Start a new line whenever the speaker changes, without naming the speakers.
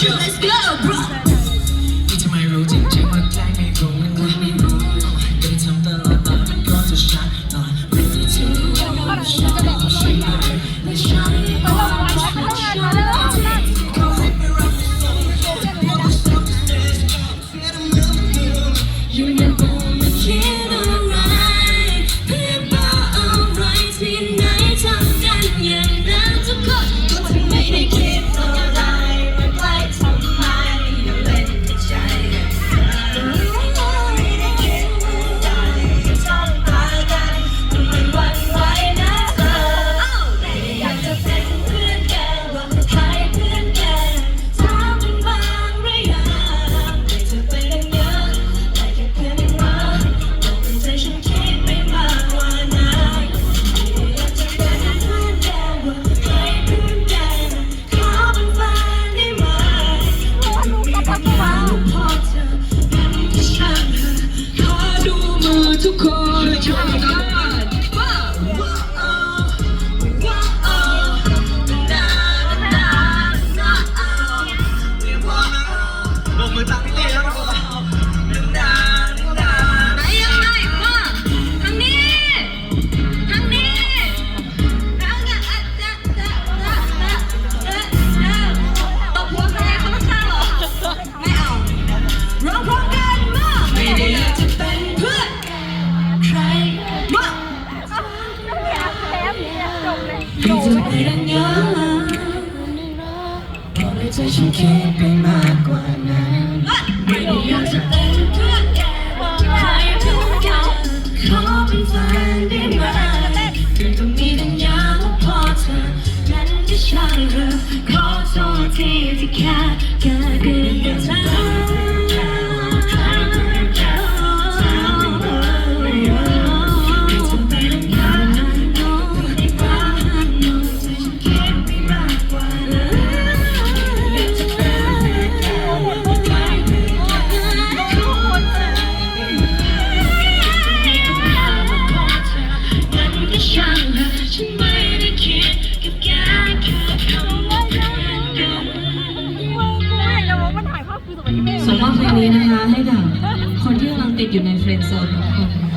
Let's go, bro.
Into my routine, check my climate, go.
ไม่ต้องย้อนหลังบอกเลยใจฉันคิดไปมากกว่านั้นไม่ได้อยากจะเป็นเพื่อนแกใครทุกอย่าขอเป็นแฟนได้ไหมคือต้องมีดังยาว่าพอเธอนั้นจะใช่หรือขอโทษที่ที่แค่แค่เกินเดิม ส่งมอบเพลงนี้นะคะให้กับคนที่กำลังติดอยู่ในเฟรนด์โซนทุกคน